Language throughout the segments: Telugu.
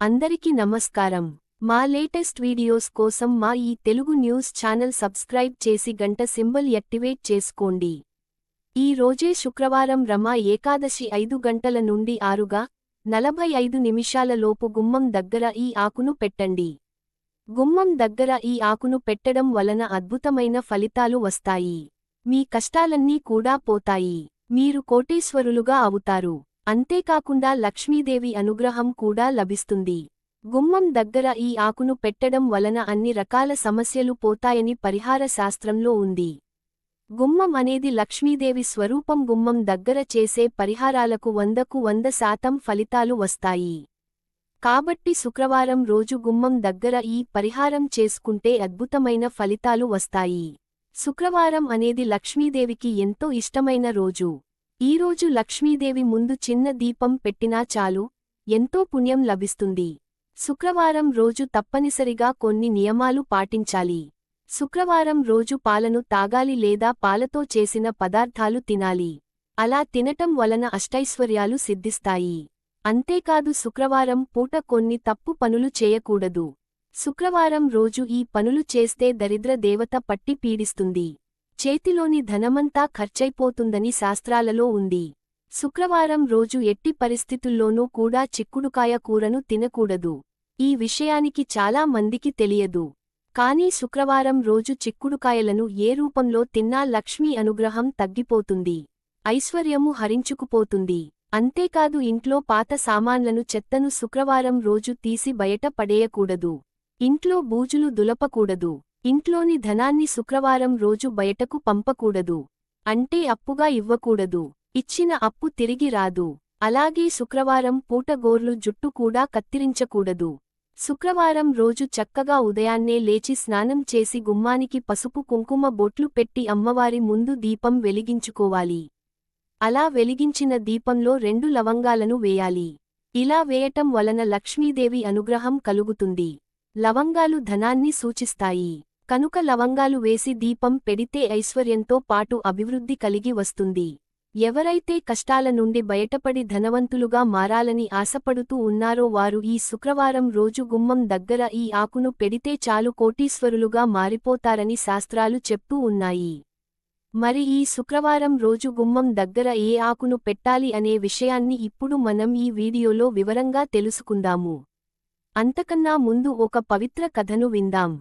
అందరికీ నమస్కారం. మా లేటెస్ట్ వీడియోస్ కోసం మా ఈ తెలుగు న్యూస్ ఛానల్ సబ్స్క్రైబ్ చేసి గంట సింబల్ యాక్టివేట్ చేసుకోండి. ఈ రోజే శుక్రవారం రమా ఏకాదశి ఐదు గంటల నుండి ఆరుగా నలభై ఐదు నిమిషాల లోపు గుమ్మం దగ్గర ఈ ఆకును పెట్టండి. గుమ్మం దగ్గర ఈ ఆకును పెట్టడం వలన అద్భుతమైన ఫలితాలు వస్తాయి. మీ కష్టాలన్నీ కూడా పోతాయి. మీరు కోటీశ్వరులుగా అవుతారు. అంతేకాకుండా లక్ష్మీదేవి అనుగ్రహం కూడా లభిస్తుంది. గుమ్మం దగ్గర ఈ ఆకును పెట్టడం వలన అన్ని రకాల సమస్యలు పోతాయని పరిహార శాస్త్రంలో ఉంది. గుమ్మం అనేది లక్ష్మీదేవి స్వరూపం గుమ్మం దగ్గర చేసే పరిహారాలకు వందకు వంద శాతం ఫలితాలు వస్తాయి. కాబట్టి శుక్రవారం రోజు గుమ్మం దగ్గర ఈ పరిహారం చేసుకుంటే అద్భుతమైన ఫలితాలు వస్తాయి. శుక్రవారం అనేది లక్ష్మీదేవికి ఎంతో ఇష్టమైన రోజు. ఈరోజు లక్ష్మీదేవి ముందు చిన్న దీపం పెట్టినా చాలు ఎంతో పుణ్యం లభిస్తుంది. శుక్రవారం రోజు తప్పనిసరిగా కొన్ని నియమాలు పాటించాలి. శుక్రవారం రోజు పాలను తాగాలి లేదా పాలతో చేసిన పదార్థాలు తినాలి. అలా తినటం వలన అష్టైశ్వర్యాలు సిద్ధిస్తాయి. అంతేకాదు శుక్రవారం పూట కొన్ని తప్పు పనులు చేయకూడదు. శుక్రవారం రోజు ఈ పనులు చేస్తే దరిద్ర దేవత పట్టి పీడిస్తుంది. చేతిలోని ధనమంతా ఖర్చైపోతుందని శాస్త్రాలలో ఉంది. శుక్రవారం రోజు ఎట్టి పరిస్థితుల్లోనూ కూడా చిక్కుడుకాయ కూరను తినకూడదు. ఈ విషయానికి చాలా మందికి తెలియదు. కానీ శుక్రవారం రోజు చిక్కుడుకాయలను ఏ రూపంలో తిన్నా లక్ష్మీ అనుగ్రహం తగ్గిపోతుంది. ఐశ్వర్యము హరించుకుపోతుంది. అంతేకాదు ఇంట్లో పాత సామాన్లను చెత్తను శుక్రవారం రోజు తీసి బయట పడేయకూడదు. ఇంట్లో బూజులు దులపకూడదు. ఇంట్లోని ధనాన్ని శుక్రవారం రోజు బయటకు పంపకూడదు. అంటే అప్పుగా ఇవ్వకూడదు. ఇచ్చిన అప్పు తిరిగి రాదు. అలాగే శుక్రవారం పూట గోర్లు జుట్టు కూడా కత్తిరించకూడదు. శుక్రవారం రోజు చక్కగా ఉదయాన్నే లేచి స్నానం చేసి గుమ్మానికి పసుపు కుంకుమ బొట్లు పెట్టి అమ్మవారి ముందు దీపం వెలిగించుకోవాలి. అలా వెలిగించిన దీపంలో రెండు లవంగాలను వేయాలి. ఇలా వేయటం వలన లక్ష్మీదేవి అనుగ్రహం కలుగుతుంది. లవంగాలు ధనాన్ని సూచిస్తాయి. కనుక లవంగాలు వేసి దీపం పెడితే ఐశ్వర్యంతో పాటు అభివృద్ధి కలిగి వస్తుంది. ఎవరైతే కష్టాల నుండి బయటపడి ధనవంతులుగా మారాలని ఆశపడుతూ ఉన్నారో వారు ఈ శుక్రవారం రోజు గుమ్మం దగ్గర ఈ ఆకును పెడితే చాలు కోటీశ్వరులుగా మారిపోతారని శాస్త్రాలు చెప్తూ ఉన్నాయి. మరి ఈ శుక్రవారం రోజు గుమ్మం దగ్గర ఏ ఆకును పెట్టాలి అనే విషయాన్ని ఇప్పుడు మనం ఈ వీడియోలో వివరంగా తెలుసుకుందాము. అంతకన్నా ముందు ఒక పవిత్ర కథను విందాం.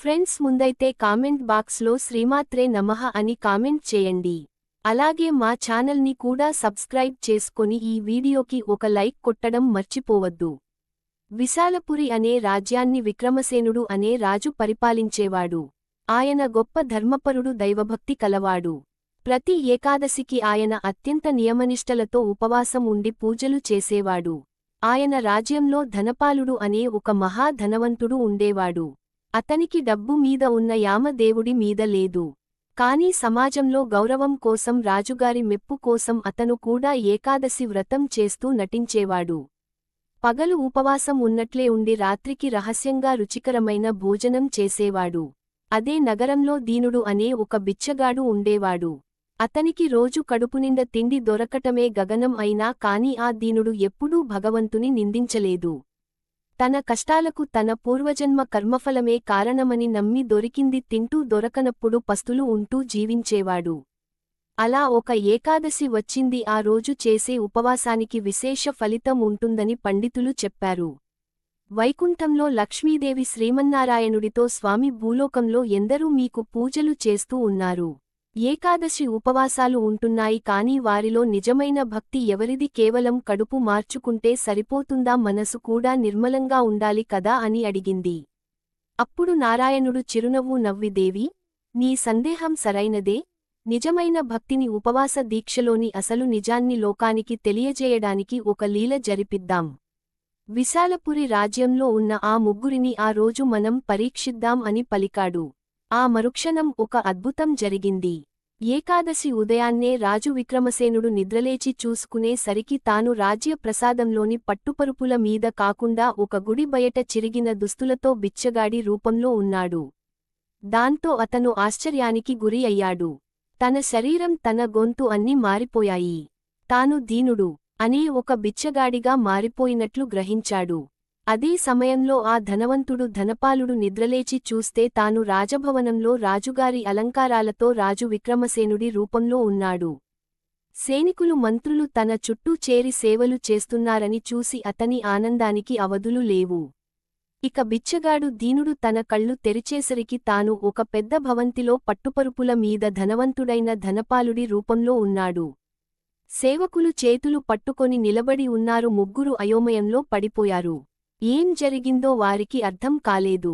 ఫ్రెండ్స్ ముందైతే కామెంట్ బాక్స్లో శ్రీమాత్రే నమః అని కామెంట్ చేయండి. అలాగే మా ఛానల్ని కూడా సబ్స్క్రైబ్ చేసుకొని ఈ వీడియోకి ఒక లైక్ కొట్టడం మర్చిపోవద్దు. విశాలపురి అనే రాజ్యాన్ని విక్రమసేనుడు అనే రాజు పరిపాలించేవాడు. ఆయన గొప్ప ధర్మపరుడు దైవభక్తి కలవాడు. ప్రతి ఏకాదశికి ఆయన అత్యంత నియమనిష్టలతో ఉపవాసం ఉండి పూజలు చేసేవాడు. ఆయన రాజ్యంలో ధనపాలుడు అనే ఒక మహా ధనవంతుడు ఉండేవాడు. అతనికి డబ్బు మీద ఉన్న యామ దేవుడి మీద లేదు. కాని సమాజంలో గౌరవం కోసం రాజుగారి మెప్పు కోసం అతను కూడా ఏకాదశి వ్రతం చేస్తూ నటించేవాడు. పగలు ఉపవాసం ఉన్నట్లే ఉండి రాత్రికి రహస్యంగా రుచికరమైన భోజనం చేసేవాడు. అదే నగరంలో దీనుడు అనే ఒక బిచ్చగాడు ఉండేవాడు. అతనికి రోజు కడుపునిండ తిండి దొరకటమే గగనం అయినా కాని ఆ దీనుడు ఎప్పుడూ భగవంతుని నిందించలేదు. తన కష్టాలకు తన పూర్వజన్మ కర్మఫలమే కారణమని నమ్మి దొరికింది తింటూ దొరకనప్పుడు పస్తులు ఉంటూ జీవించేవాడు. అలా ఒక ఏకాదశి వచ్చింది. ఆ రోజు చేసే ఉపవాసానికి విశేష ఫలితం ఉంటుందని పండితులు చెప్పారు. వైకుంఠంలో లక్ష్మీదేవి శ్రీమన్నారాయణుడితో స్వామి భూలోకంలో ఎందరూ మీకు పూజలు చేస్తూ ఉన్నారు. ఏకాదశి ఉపవాసాలు ఉంటున్నాయి కాని వారిలో నిజమైన భక్తి ఎవరిది? కేవలం కడుపు మార్చుకుంటే సరిపోతుందా? మనసు కూడా నిర్మలంగా ఉండాలి కదా? అని అడిగింది. అప్పుడు నారాయణుడు చిరునవ్వు నవ్విదేవి నీ సందేహం సరైనదే. నిజమైన భక్తిని ఉపవాస దీక్షలోని అసలు నిజాన్ని లోకానికి తెలియజేయడానికి ఒక లీల జరిపిద్దాం. విశాలపురి రాజ్యంలో ఉన్న ఆ ముగ్గురిని ఆ రోజు మనం పరీక్షిద్దాం అని పలికాడు. ఆ మరుక్షణం ఒక అద్భుతం జరిగింది. ఏకాదశి ఉదయాన్నే రాజు విక్రమసేనుడు నిద్రలేచి చూసుకునే సరికి తాను రాజ్య ప్రసాదంలోని పట్టుపరుపుల మీద కాకుండా ఒక గుడి బయట చిరిగిన దుస్తులతో బిచ్చగాడి రూపంలో ఉన్నాడు. దాంతో అతను ఆశ్చర్యానికి గురి అయ్యాడు. తన శరీరం తన గొంతు అన్ని మారిపోయాయి. తాను దీనుడు అనే ఒక బిచ్చగాడిగా మారిపోయినట్లు గ్రహించాడు. అదే సమయంలో ఆ ధనవంతుడు ధనపాలుడు నిద్రలేచి చూస్తే తాను రాజభవనంలో రాజుగారి అలంకారాలతో రాజు విక్రమసేనుడి రూపంలో ఉన్నాడు. సేనికులు మంత్రులు తన చుట్టూ చేరి సేవలు చేస్తున్నారని చూసి అతని ఆనందానికి అవధులు లేవు. ఇక బిచ్చగాడు దీనుడు తన కళ్ళు తెరిచేసరికి తాను ఒక పెద్ద భవంతిలో పట్టుపరుపుల మీద ధనవంతుడైన ధనపాలుడి రూపంలో ఉన్నాడు. సేవకులు చేతులు పట్టుకొని నిలబడి ఉన్నారు ముగ్గురు అయోమయంలో పడిపోయారు. ఏం జరిగిందో వారికి అర్థం కాలేదు.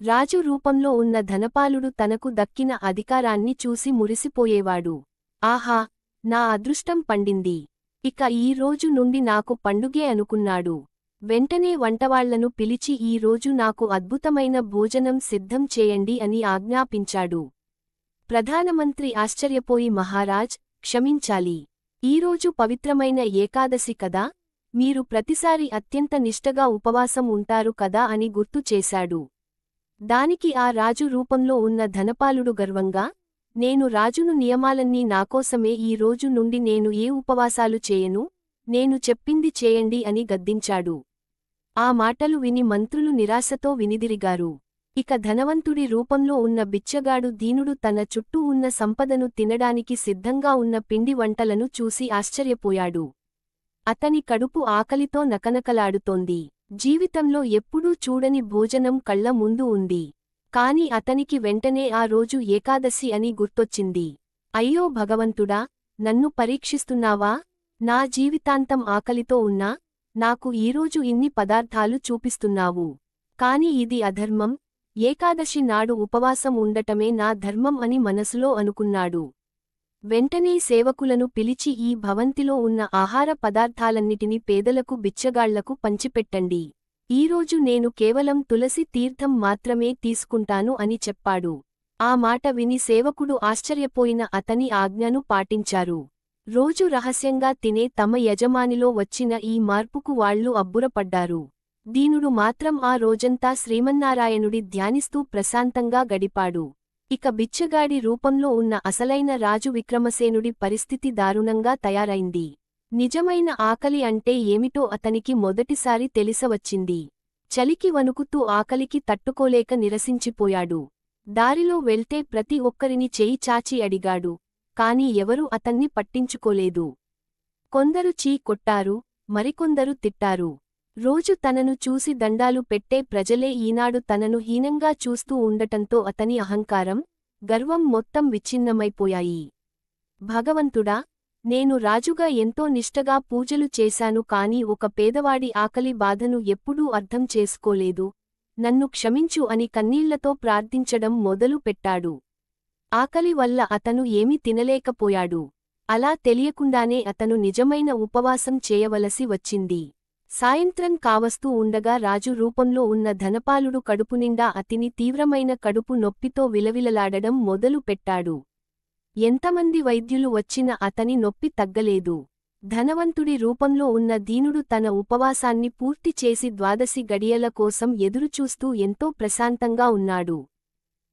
రాజు రూపంలో ఉన్న ధనపాలుడు తనకు దక్కిన అధికారాన్ని చూసి మురిసిపోయేవాడు. ఆహా నా అదృష్టం పండింది. ఇక ఈ రోజు నుండి నాకు పండుగే అనుకున్నాడు. వెంటనే వంటవాళ్ళను పిలిచి ఈ రోజు నాకు అద్భుతమైన భోజనం సిద్ధం చేయండి అని ఆజ్ఞాపించాడు. ప్రధానమంత్రి ఆశ్చర్యపోయి మహారాజ్ క్షమించాలి. ఈరోజు పవిత్రమైన ఏకాదశి కదా మీరు ప్రతిసారి అత్యంత నిష్టగా ఉపవాసం ఉంటారు కదా అని గుర్తు చేశాడు. దానికి ఆ రాజు రూపంలో ఉన్న ధనపాలుడు గర్వంగా నేను రాజును నియమాలన్నీ నాకోసమే ఈ రోజు నుండి నేను ఏ ఉపవాసాలు చేయను నేను చెప్పింది చేయండి అని గద్దించాడు. ఆ మాటలు విని మంత్రులు నిరాశతో వినిదిరిగారు. ఇక ధనవంతుడి రూపంలో ఉన్న బిచ్చగాడు దీనుడు తన చుట్టూ ఉన్న సంపదను తినడానికి సిద్ధంగా ఉన్న పిండి వంటలను చూసి ఆశ్చర్యపోయాడు. అతని కడుపు ఆకలితో నకనకలాడుతోంది. జీవితంలో ఎప్పుడూ చూడని భోజనం కళ్ళ ముందు ఉంది. కాని అతనికి వెంటనే ఆ రోజు ఏకాదశి అని గుర్తొచ్చింది. అయ్యో భగవంతుడా నన్ను పరీక్షిస్తున్నావా? నా జీవితాంతం ఆకలితో ఉన్నా నాకు ఈరోజు ఇన్ని పదార్థాలు చూపిస్తున్నావు. కాని ఇది అధర్మం. ఏకాదశి నాడు ఉపవాసం ఉండటమే నా ధర్మం అని మనసులో అనుకున్నాడు. వెంటనే సేవకులను పిలిచి ఈ భవంతిలో ఉన్న ఆహార పదార్థాలన్నిటినీ పేదలకు బిచ్చగాళ్ళకు పంచిపెట్టండి. ఈరోజు నేను కేవలం తులసి తీర్థం మాత్రమే తీసుకుంటాను అని చెప్పాడు. ఆ మాట విని సేవకుడు ఆశ్చర్యపోయిన అతని ఆజ్ఞను పాటించారు. రోజు రహస్యంగా తినే తమ యజమానిలో వచ్చిన ఈ మార్పుకు వాళ్ళు అబ్బురపడ్డారు. దీనుడు మాత్రం ఆ రోజంతా శ్రీమన్నారాయణుడి ధ్యానిస్తూ ప్రశాంతంగా గడిపాడు. ఇక బిచ్చగాడి రూపంలో ఉన్న అసలైన రాజు విక్రమసేనుడి పరిస్థితి దారుణంగా తయారైంది. నిజమైన ఆకలి అంటే ఏమిటో అతనికి మొదటిసారి తెలిసవచ్చింది. చలికి వణుకుతూ ఆకలికి తట్టుకోలేక నిరసించిపోయాడు. దారిలో వెళ్తే ప్రతి ఒక్కరిని చేయి చాచి అడిగాడు. కాని ఎవరూ అతన్ని పట్టించుకోలేదు. కొందరు చీ కొట్టారు మరికొందరు తిట్టారు. రోజు తనను చూసి దండాలు పెట్టే ప్రజలే ఈనాడు తనను హీనంగా చూస్తూ ఉండటంతో అతని అహంకారం గర్వం మొత్తం విచ్ఛిన్నమైపోయాయి. భగవంతుడా నేను రాజుగా ఎంతో నిష్టగా పూజలు చేశాను కాని ఒక పేదవాడి ఆకలి బాధను ఎప్పుడూ అర్థం చేసుకోలేదు. నన్ను క్షమించు అని కన్నీళ్ళతో ప్రార్థించడం మొదలు పెట్టాడు. ఆకలి వల్ల అతను ఏమీ తినలేకపోయాడు. అలా తెలియకుండానే అతను నిజమైన ఉపవాసం చేయవలసి వచ్చింది. సాయంత్రం కావస్తూ ఉండగా రాజు రూపంలో ఉన్న ధనపాలుడు కడుపునిండా అతిని తీవ్రమైన కడుపు నొప్పితో విలవిలలాడడం మొదలు పెట్టాడు. ఎంతమంది వైద్యులు వచ్చిన అతని నొప్పి తగ్గలేదు. ధనవంతుడి రూపంలో ఉన్న దీనుడు తన ఉపవాసాన్ని పూర్తి చేసి ద్వాదశి గడియల కోసం ఎదురుచూస్తూ ఎంతో ప్రశాంతంగా ఉన్నాడు.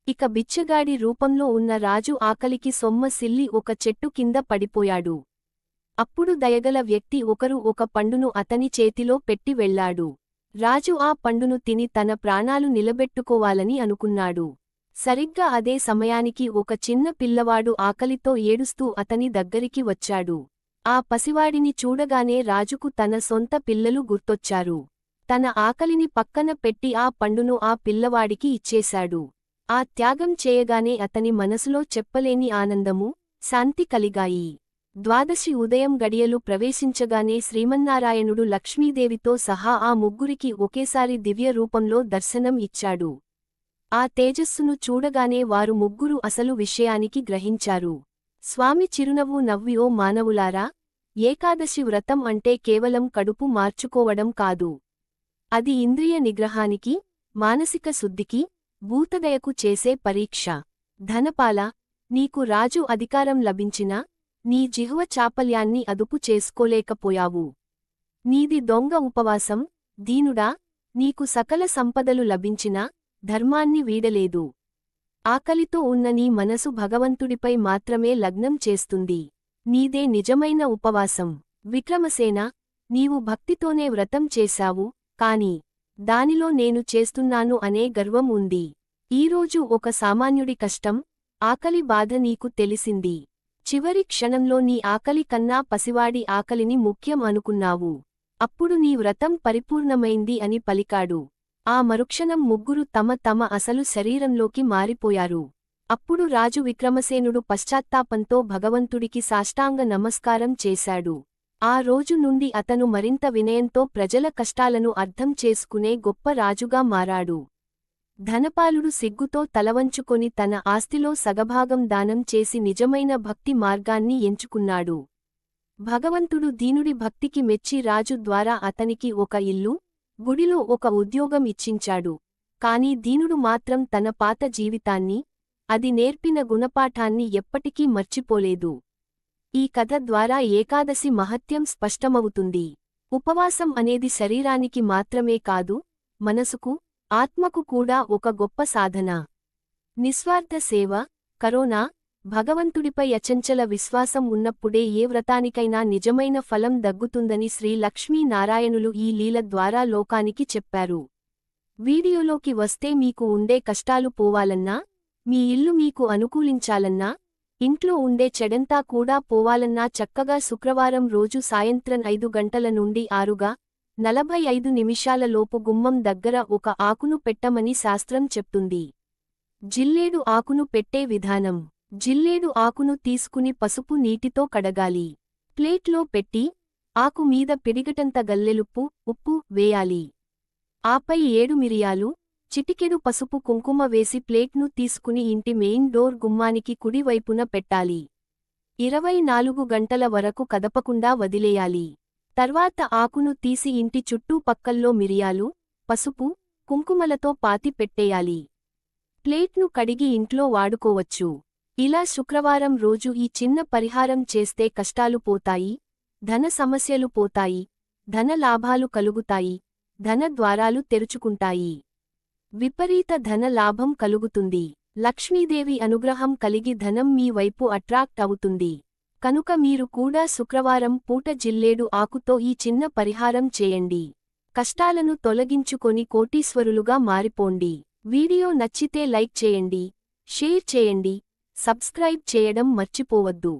ఇక బిచ్చగాడి రూపంలో ఉన్న రాజు ఆకలికి సొమ్మ సిల్లి ఒక చెట్టు కింద పడిపోయాడు. అప్పుడు దయగల వ్యక్తి ఒకరు ఒక పండును అతని చేతిలో పెట్టి వెళ్ళాడు రాజు ఆ పండును తిని తన ప్రాణాలు నిలబెట్టుకోవాలని అనుకున్నాడు. సరిగ్గా అదే సమయానికి ఒక చిన్న పిల్లవాడు ఆకలితో ఏడుస్తూ అతని దగ్గరికి వచ్చాడు. ఆ పసివాడిని చూడగానే రాజుకు తన సొంత పిల్లలు గుర్తొచ్చారు. తన ఆకలిని పక్కన పెట్టి ఆ పండును ఆ పిల్లవాడికి ఇచ్చేశాడు. ఆ త్యాగం చేయగానే అతని మనసులో చెప్పలేని ఆనందము శాంతి కలిగాయి. ద్వాదశి ఉదయం గడియలు ప్రవేశించగానే శ్రీమన్నారాయణుడు లక్ష్మీదేవితో సహా ఆ ముగ్గురికి ఒకేసారి దివ్య రూపంలో దర్శనం ఇచ్చాడు. ఆ తేజస్సును చూడగానే వారు ముగ్గురు అసలు విషయానికి గ్రహించారు. స్వామి చిరునవ్వు నవ్వియో మానవులారా! ఏకాదశి వ్రతం అంటే కేవలం కడుపు మార్చుకోవడం కాదు. అది ఇంద్రియ నిగ్రహానికి మానసిక శుద్ధికి భూతదయకు చేసే పరీక్ష. ధనపాల నీకు రాజు అధికారం లభించినా నీ జిహ్వ చాపల్యాన్ని అదుపు చేసుకోలేకపోయావు. నీది దొంగ ఉపవాసం దీనుడా నీకు సకల సంపదలు లభించినా ధర్మాన్ని వీడలేదు. ఆకలితో ఉన్న నీ మనసు భగవంతుడిపై మాత్రమే లగ్నం చేస్తుంది. నీదే నిజమైన ఉపవాసం. విక్రమసేన నీవు భక్తితోనే వ్రతం చేశావు కాని దానిలో నేను చేస్తున్నాను అనే గర్వం ఉంది. ఈరోజు ఒక సామాన్యుడి కష్టం ఆకలి బాధ నీకు తెలిసింది. చివరి క్షణంలో నీ ఆకలి కన్నా పసివాడి ఆకలిని ముఖ్యం అనుకున్నావు. అప్పుడు నీ వ్రతం పరిపూర్ణమైంది అని పలికాడు. ఆ మరుక్షణం ముగ్గురు తమ తమ అసలు శరీరంలోకి మారిపోయారు. అప్పుడు రాజు విక్రమసేనుడు పశ్చాత్తాపంతో భగవంతుడికి సాష్టాంగ నమస్కారం చేశాడు. ఆ రోజు నుండి అతను మరింత వినయంతో ప్రజల కష్టాలను అర్థం చేసుకునే గొప్ప రాజుగా మారాడు. ధనపాలుడు సిగ్గుతో తలవంచుకొని తన ఆస్తిలో సగభాగం దానం చేసి నిజమైన భక్తి మార్గాన్ని ఎంచుకున్నాడు. భగవంతుడు దీనుడి భక్తికి మెచ్చి రాజు ద్వారా అతనికి ఒక ఇల్లు గుడిలో ఒక ఉద్యోగం ఇచ్చించాడు. కాని దీనుడు మాత్రం తన పాత జీవితాన్ని అది నేర్పిన గుణపాఠాన్ని ఎప్పటికీ మర్చిపోలేదు. ఈ కథ ద్వారా ఏకాదశి మహత్యం స్పష్టమవుతుంది. ఉపవాసం అనేది శరీరానికి మాత్రమే కాదు మనసుకు ఆత్మకు కూడా ఒక గొప్ప సాధన. నిస్వార్థ సేవ కరోనా భగవంతుడిపై అచంచల విశ్వాసం ఉన్నప్పుడే ఏ వ్రతానికైనా నిజమైన ఫలం దగ్గుతుందని శ్రీ లక్ష్మీనారాయణులు ఈ లీల ద్వారా లోకానికి చెప్పారు. వీడియోలోకి వస్తే మీకు ఉండే కష్టాలు పోవాలన్నా మీ ఇల్లు మీకు అనుకూలించాలన్నా ఇంట్లో ఉండే చెడంతా కూడా పోవాలన్నా చక్కగా శుక్రవారం రోజు సాయంత్రం ఐదు గంటల నుండి ఆరుగా నలభై ఐదు నిమిషాలలోపు గుమ్మం దగ్గర ఒక ఆకును పెట్టమని శాస్త్రం చెప్తుంది. జిల్లేడు ఆకును పెట్టే విధానం. జిల్లేడు ఆకును తీసుకుని పసుపు నీటితో కడగాలి. ప్లేట్లో పెట్టి ఆకు మీద పిడిగటంత గల్లెలుప్పు ఉప్పు వేయాలి. ఆపై ఏడు మిరియాలు చిటికెడు పసుపు కుంకుమ వేసి ప్లేట్ను తీసుకుని ఇంటి మెయిన్ డోర్ గుమ్మానికి కుడివైపున పెట్టాలి. ఇరవై నాలుగు గంటల వరకు కదపకుండా వదిలేయాలి. తర్వాత ఆకును తీసి ఇంటి చుట్టూ పక్కల్లో మిరియాలు పసుపు కుంకుమలతో పాతి పెట్టేయాలి. ప్లేట్ను కడిగి ఇంట్లో వాడుకోవచ్చు. ఇలా శుక్రవారం రోజు ఈ చిన్న పరిహారం చేస్తే కష్టాలు పోతాయి ధన సమస్యలు పోతాయి ధన లాభాలు కలుగుతాయి ధన ద్వారాలు తెరుచుకుంటాయి. విపరీత ధన లాభం కలుగుతుంది. లక్ష్మీదేవి అనుగ్రహం కలిగి ధనం మీ వైపు అట్రాక్ట్ అవుతుంది. కనుక మీరు కూడా శుక్రవారం పూట జిల్లేడు ఆకుతో ఈ చిన్న పరిహారం చేయండి. కష్టాలను తొలగించుకొని కోటీశ్వరులుగా మారిపోండి. వీడియో నచ్చితే లైక్ చేయండి షేర్ చేయండి సబ్స్క్రైబ్ చేయడం మర్చిపోవద్దు.